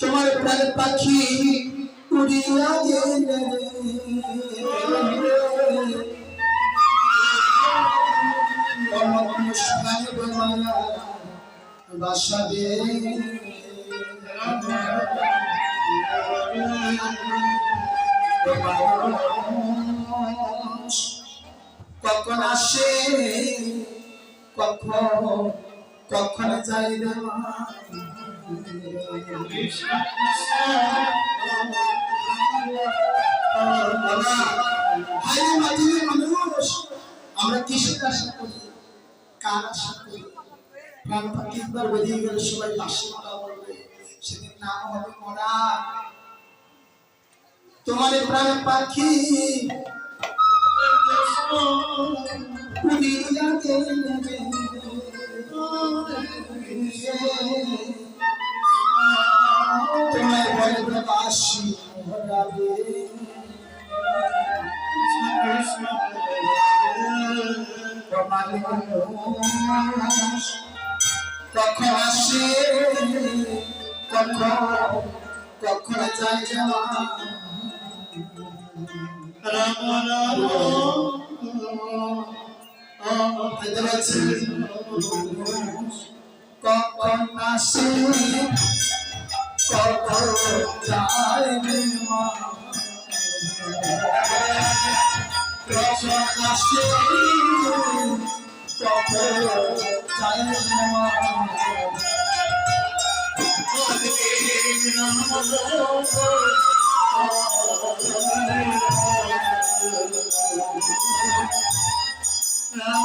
তোমার প্রাণ পাখি উড়িয়া গেলে। বাসা দে কখন আসে কখন কখন যাই মানুষ। আমরা কিসের আশা করি? কার আশা করি? প্রাণ পাখি একবার বেরিয়ে গেলে সবাই লাশে মারা বলবে, সেদিন নাম হবে মরা। তোমার প্রাণ পাখি উড়িয়া গেলে তোমায় বলে বাসি ভরাবে তোমার কখন আসে কখন কখন যায় যাওয়া কখন আসে কখন যায় মা কখন আসে কখন যায় মা তুমি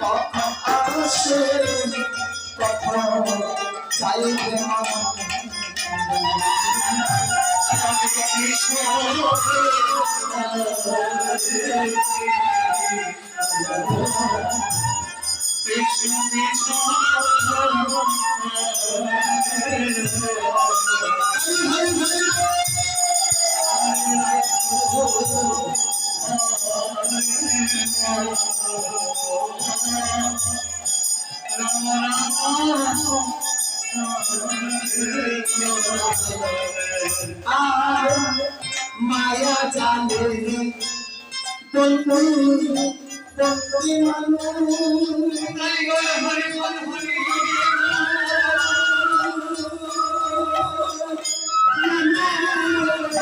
কখন আসে কখন চাইবে আর মায়া জানে বন্ধু বন্ধু মানুষ আমার মায়া জানে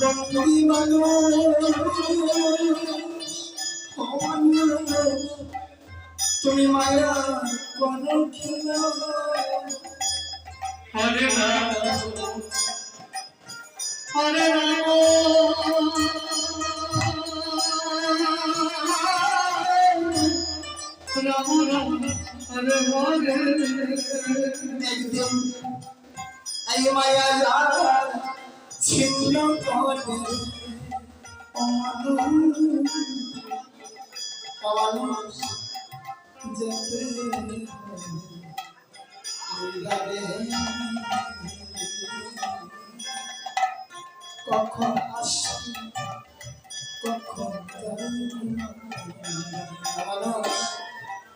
বন্দি মানুষ তুমি মায়া কোনো খেলো হরে রাম হরে রাম রাম রাম হরে অমানুষ অমানুষ যেতে কখন আসি, কখন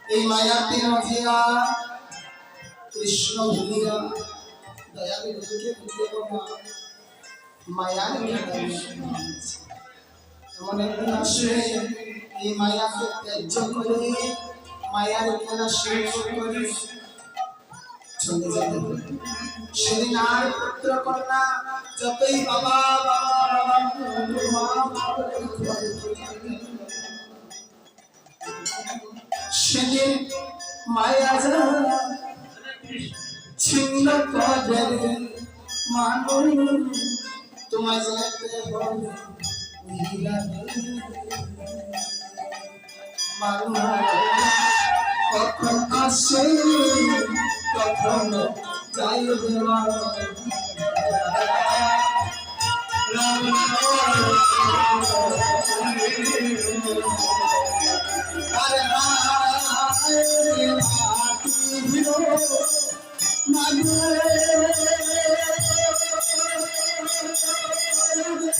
এই মায়াতে মাঝিয়া কৃষ্ণ ভূমিয়া দয়াল গুরুকে ভুলে বাবা মায়ার খেলা এমন এই মায়াকে ত্যায্য করে, মায়ার খেলা শেষ করে। সেদিন আর পুত্র কন্যা, যতই বাবা। সেদিন মায়া ছিন্ন করে। মানুষ তোমায় যেতে। মানুষ কখন আসে কখন যাই দেওয়া